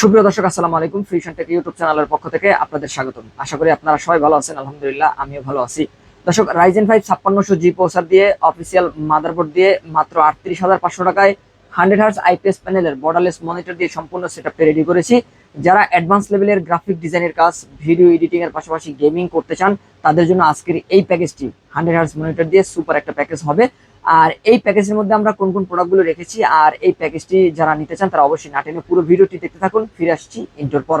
সুপ্রিয় দর্শক, আসসালামু আলাইকুম। ফ্রিশন টেক ইউটিউব চ্যানেলের পক্ষ থেকে আপনাদের স্বাগতম। আশা করি আপনারা সবাই ভালো আছেন, আলহামদুলিল্লাহ, আমিও ভালো আছি। দর্শক রাইজেন ফাইভ ছাপ্পান্নশো জি প্রসার দিয়ে অফিসিয়াল মাদারবোর্ড দিয়ে মাত্র আটত্রিশ হাজার পাঁচশো টাকায় হান্ড্রেড হার্স আইপিএস প্যানেলের বর্ডারলেস মনিটর দিয়ে সম্পূর্ণ সেটআপটা রেডি করেছি। যারা অ্যাডভান্স লেভেলের গ্রাফিক ডিজাইনের কাজ ভিডিও এডিটিং এর পাশাপাশি গেমিং করতে চান, তাদের জন্য আজকের এই প্যাকেজটি হান্ড্রেড হার্স মনিটর দিয়ে সুপার একটা প্যাকেজ হবে। আর এই প্যাকেজের মধ্যে আমরা কোন কোন প্রোডাক্টগুলো রেখেছি আর এই প্যাকেজটি যারা নিতে চান তারা অবশ্যই না টেনে পুরো ভিডিওটি দেখতে থাকুন। ফিরে আসছি ইন্টোর পর।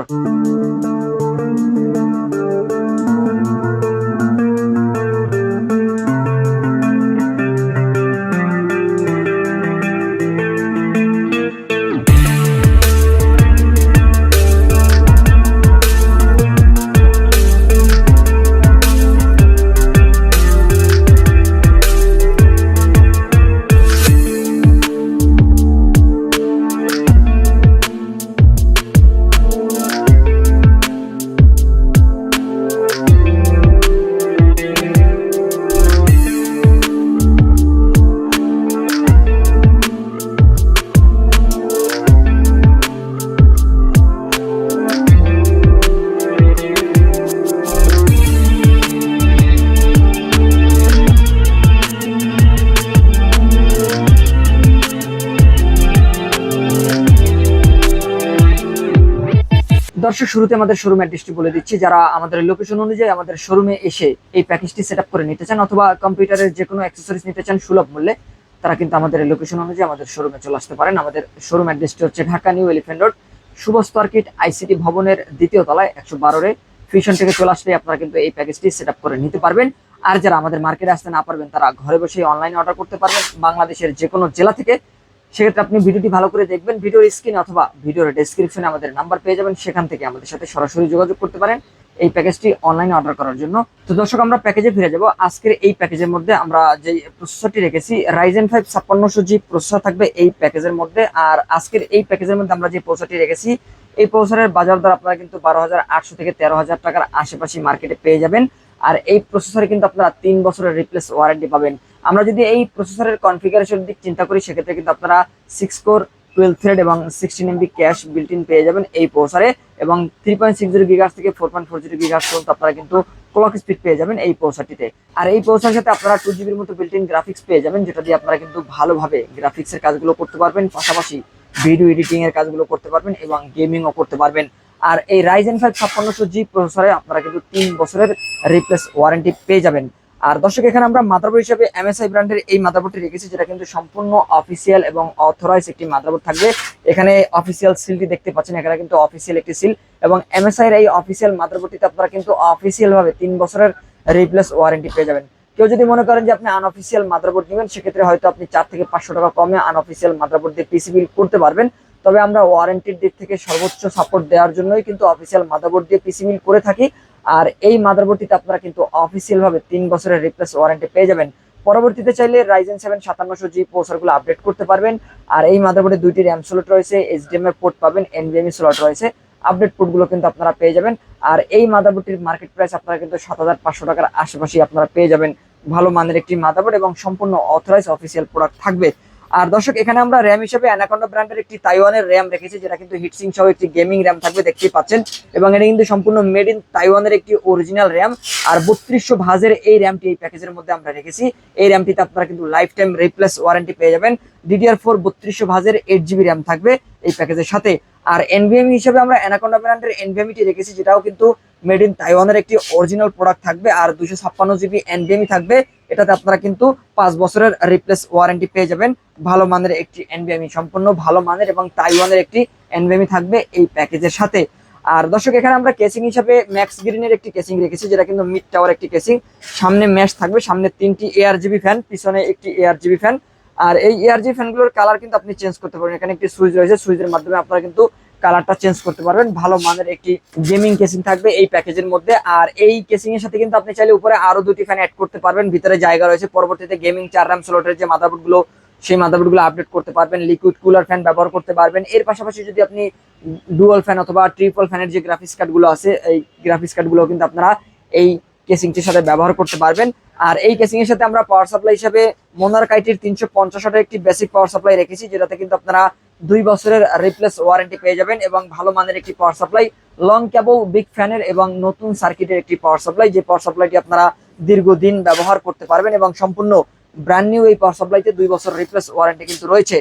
দর্শক, শুরুতে আমাদের শোরুম অ্যাড্রেসটি বলে দিচ্ছি। যারা আমাদের লোকেশন অনুযায়ী আমাদের শোরুমে এসে এই প্যাকেজটি সেট করে নিতে চান অথবা কম্পিউটারের যে কোনো অ্যাক্সেসরিজ নিতে চান সুলভ মূল্যে, তারা কিন্তু আমাদের লোকেশন অনুযায়ী আমাদের শোরুমে চলে আসতে পারেন। আমাদের শোরুম অ্যাড্রেসটি হচ্ছে Dhaka new elephant road Shuvo circuit ICT ভবনের দ্বিতীয় তলায়, একশো বারোরে ফিউশন থেকে চলে আসলে আপনারা কিন্তু এই প্যাকেজটি সেট করে নিতে পারবেন। আর যারা আমাদের মার্কেটে আসতে না পারবেন, তারা ঘরে বসে অনলাইনে অর্ডার করতে পারবেন। বাংলাদেশের যে কোনো জেলা থেকে সেক্ষেত্রে আপনি ভিডিওটি ভালো করে দেখবেন, ভিডিওর স্ক্রিন অথবা ভিডিওর ডেসক্রিপশনে আমাদের নাম্বার পেয়ে যাবেন, সেখান থেকে আমাদের সাথে সরাসরি যোগাযোগ করতে পারেন। এই প্যাকেজটি অনলাইনে অর্ডার করার জন্য। তো দর্শক, আমরা প্যাকেজে ফিরে যাব। আজকের এই প্যাকেজের মধ্যে আমরা যে প্রসেসরটি রেখেছি রাইজেন ফাইভ ছাপ্পান্নশো জি প্রসেসর থাকবে এই প্যাকেজের মধ্যে। আর আজকের এই প্যাকেজের মধ্যে আমরা যে প্রসেসরটি রেখেছি, এই প্রসেসরের বাজার দর আপনারা কিন্তু বারো হাজার আটশো থেকে তেরো হাজার টাকার আশেপাশে মার্কেটে পেয়ে যাবেন। আর এই প্রসেসরে কিন্তু আপনারা তিন বছরের রিপ্লেস ওয়ারেন্টি পাবেন। আমরা যদি এই প্রসেসরের কনফিগারেশন দিক চিন্তা করি, সেক্ষেত্রে কিন্তু আপনারা সিক্স কোর টুয়েলভ থ্রেড এবং sixteen MB cache built in পেয়ে যাবেন এই প্রসারে এবং three point six zero gigahertz থেকে four point four zero gigahertz পর্যন্ত আপনারা কিন্তু ক্লক স্পিড পেয়ে যাবেন এই প্রসারটিতে আর এই প্রসেসরের সাথে আপনারা টু জিবির মতো বিল্ট ইন গ্রাফিক্স পেয়ে যাবেন, যেটা দিয়ে আপনারা কিন্তু ভালোভাবে গ্রাফিক্সের কাজগুলো করতে পারবেন, পাশাপাশি ভিডিও এডিটিং এর কাজগুলো করতে পারবেন এবং গেমিংও করতে পারবেন। আর এই রাইজেন ফাইভ ছাপ্পান্নশো জি প্রসেসরে আপনারা কিন্তু তিন বছরের রিপ্লেস ওয়ারেন্টি পেয়ে যাবেন। আর দর্শক, এখানে আমরা মাদারবোর্ড হিসেবে এমএসআই ব্র্যান্ডের এই মাদারবোর্ডটি রেখেছি, যেটা কিন্তু সম্পূর্ণ অফিসিয়াল এবং অথরাইজ একটি মাদারবোর্ড থাকবে। এখানে অফিসিয়াল সিলটি দেখতে পাচ্ছেন, এখানে কিন্তু অফিসিয়াল একটি সিল এবং এমএসআই এর এই অফিসিয়াল মাদারবোর্ডটিতে আপনারা কিন্তু অফিসিয়াল ভাবে তিন বছরের রিপ্লেস ওয়ারেন্টি পেয়ে যাবেন। কেউ যদি মনে করেন যে আপনি আনঅফিসিয়াল মাদারবোর্ড নেবেন, সেক্ষেত্রে হয়তো আপনি চার থেকে পাঁচশো টাকা কমে আনঅফিসিয়াল মাদারবোর্ড দিয়ে পিসি বিল করতে পারবেন। তবে আমরা ওয়ারেন্টির দিক থেকে সর্বোচ্চ সাপোর্ট দেওয়ার জন্যই কিন্তু অফিসিয়াল মাদারবোর্ড দিয়ে পিসি বিল করে থাকি। আর এই মাদারবোর্ডটিতে আপনারা কিন্তু অফিসিয়াল ভাবে তিন বছরের রিপ্লেস ওয়ারেন্টি পেয়ে যাবেন। পরবর্তীতে চাইলে রাইজেন সেভেন সাতান্নশো জি প্রসারগুলো আপডেট করতে পারবেন। আর এই মাদারবোর্ডে দুইটি র্যাম স্লট রয়েছে এইচডিএমআই পোর্ট পাবেন এনভিএমই স্লট রয়েছে। আপডেট পোর্টগুলো কিন্তু আপনারা পেয়ে যাবেন। আর এই মাদারবোর্ডটির মার্কেট প্রাইস আপনারা কিন্তু সাত হাজার পাঁচশো টাকার আশেপাশে আপনারা পেয়ে যাবেন। ভালো মানের একটি মাদারবোর্ড এবং সম্পূর্ণ অথরাইজ অফিসিয়াল প্রোডাক্ট থাকবে। আর দর্শক, এখানে আমরা র্যাম হিসেবে অ্যানাকন্ডা ব্র্যান্ডের একটি তাইওয়ানের র্যাম রেখেছি, যেটা কিন্তু হিটসিং সহ একটি গেমিং র্যাম থাকবে, দেখতেই পাচ্ছেন। এবং এটা কিন্তু সম্পূর্ণ মেড ইন তাইওয়ানের একটি অরিজিনাল র্যাম আর বত্রিশশো ভাজের এই র্যামটি এই প্যাকেজের মধ্যে আমরা রেখেছি। এই র্যামটিতে আপনারা কিন্তু লাইফ টাইম রিপ্লেস ওয়ারেন্টি পেয়ে যাবেন। ডিডিআর ফোর বত্রিশশো ভাজের এইট জিবি র্যাম থাকবে এই প্যাকেজের সাথে। আর এনভিএমই হিসেবে আমরা অ্যানাকন্ডা ব্র্যান্ডের এনভিএমইটি রেখেছি, যেটাও কিন্তু মেড ইন তাইওয়ানের একটি অরিজিনাল প্রোডাক্ট থাকবে। আর দুশো ছাপ্পান্ন জিবি এনভিএমই থাকবে। এটাতে আপনারা কিন্তু পাঁচ বছরের রিপ্লেস ওয়ারেন্টি পেয়ে যাবেন। ভালো মানের একটি এনভিএমই সম্পূর্ণ, ভালো মানের এবং তাইওয়ানের একটি এনভিএমই থাকবে এই প্যাকেজের সাথে। আর দর্শক, এখানে আমরা কেসিং হিসাবে ম্যাক্স গ্রিনের একটি কেসিং রেখেছি, যেটা কিন্তু মিড টাওয়ার একটি কেসিং সামনে ম্যাশ থাকবে, সামনে তিনটি এআর জিবি ফ্যান পিছনে একটি এআর জিবি ফ্যান আর এই এআর জিবি ফ্যানগুলোর কালার কিন্তু আপনি চেঞ্জ করতে পারবেন। এখানে একটি সুইচ রয়েছে সুইচের মাধ্যমে আপনারা কিন্তু কালারটা চেঞ্জ করতে পারবেন। ভালো মানের একটি গেমিং কেসিং থাকবে এই প্যাকেজের মধ্যে। আর এই কেসিং এর সাথে কিন্তু আপনি চাইলে উপরে আরও দুটি ফ্যান অ্যাড করতে পারবেন। ভিতরে জায়গা রয়েছে। পরবর্তীতে গেমিং চার র্যাম স্লটের যে মাদারবোর্ডগুলো, সেই মাদারবোর্ডগুলো আপডেট করতে পারবেন। লিকুইড কুলার ফ্যান ব্যবহার করতে পারবেন। এর পাশাপাশি যদি আপনি ডুয়াল ফ্যান অথবা ট্রিপল ফ্যানের যে গ্রাফিক্স কার্ডগুলো আছে, এই গ্রাফিক্স কার্ডগুলো কিন্তু আপনারা এই কেসিংটির সাথে ব্যবহার করতে পারবেন। আর এই কেসিং এর সাথে আমরা পাওয়ার সাপ্লাই হিসেবে মোনার কাইটির তিনশো পঞ্চাশ একটি বেসিক পাওয়ার সাপ্লাই রেখেছি, যেটাতে কিন্তু আপনারা দুই বছরের রিপ্লেস ওয়ারেন্টি পেয়ে যাবেন এবং ভালো মানের একটি power supply long cable big ফ্যানের এবং নতুন সার্কিটের একটি পাওয়ার সাপ্লাই যে পাওয়ার সাপ্লাইটি আপনারা দীর্ঘদিন ব্যবহার করতে পারবেন এবং সম্পূর্ণ ব্র্যান্ড নিউ এই পাওয়ার সাপ্লাইতে দুই বছর রিপ্লেস ওয়ারেন্টি কিন্তু রয়েছে।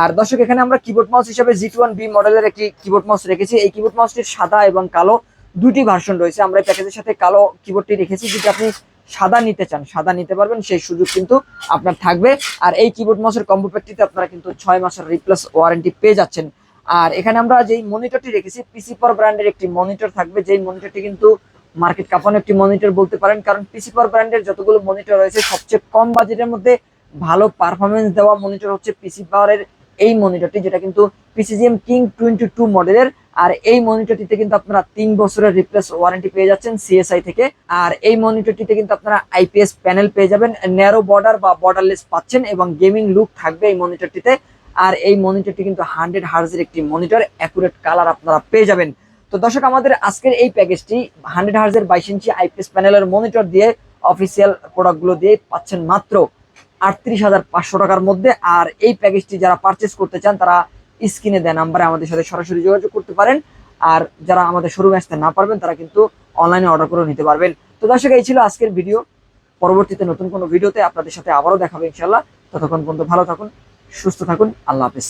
আর দর্শক, এখানে আমরা কিবোর্ড মাউস হিসেবে জি টু বি মডেলের একটি কিবোর্ড মাউস রেখেছি। এই কিবোর্ড মাউসটির সাদা এবং কালো দুটি ভার্সন রয়েছে। আমরা এই প্যাকেজের সাথে কালো কিবোর্ডটি রেখেছি যদি আপনি সাদা নিতে চান, সাদা নিতে পারবেন, সেই সুযোগ কিন্তু আপনার থাকবে। আর এই কিবোর্ড মাউসের কম্বো প্যাকটিতে আপনারা কিন্তু ছয় মাসের রিপ্লেস ওয়ারেন্টি পেয়ে যাচ্ছেন। আর এখানে আমরা যেই মনিটরটি রেখেছি পিসি পাওয়ার ব্র্যান্ডের একটি মনিটর থাকবে। যেই মনিটরটি কিন্তু মার্কেট কাঁপানো একটি মনিটর বলতে পারেন, কারণ পিসি পাওয়ার ব্র্যান্ডের যতগুলো মনিটর রয়েছে, সবচেয়ে কম বাজেটের মধ্যে ভালো পারফরমেন্স দেওয়া মনিটর হচ্ছে পিসি পাওয়ারের এই মনিটরটি যেটা কিন্তু পিসিজিএম কিং টোয়েন্টি টু মডেলের আর এই মনিটরটিতে কিন্তু আপনারা তিন বছরের রিপ্লেস ওয়ারেন্টি পেয়ে যাচ্ছেন সিএসআই থেকে। আর এই মনিটরটিতে কিন্তু আপনারা আইপিএস প্যানেল পেয়ে যাবেন ন্যারো বর্ডার বা বর্ডারলেস পাচ্ছেন এবং গেমিং লুক থাকবে এই মনিটরটিতে আর এই মনিটরটি কিন্তু হান্ড্রেড হার্জের একটি মনিটর অ্যাকুরেট কালার আপনারা পেয়ে যাবেন। তো দর্শক, আমাদের আজকের এই প্যাকেজটি হান্ড্রেড হার্জের বাইশ ইঞ্চি আইপিএস প্যানেলের মনিটর দিয়ে অফিসিয়াল প্রোডাক্টগুলো দিয়ে পাচ্ছেন মাত্র। আটত্রিশ হাজার পাঁচশো টাকার মধ্যে। আর এই প্যাকেজটি যারা পারচেস করতে চান, তারা স্ক্রিনে দেয় নাম্বারে আমাদের সাথে সরাসরি যোগাযোগ করতে পারেন। আর যারা আমাদের শোরুমে আসতে না পারবেন, তারা কিন্তু অনলাইনে অর্ডার করে নিতে পারবেন। তো দর্শক, এই ছিল আজকের ভিডিও পরবর্তীতে নতুন কোনো ভিডিওতে আপনাদের সাথে আবারও দেখাবে ইনশাল্লাহ ততক্ষণ পর্যন্ত ভালো থাকুন, সুস্থ থাকুন। আল্লাহ হাফেজ।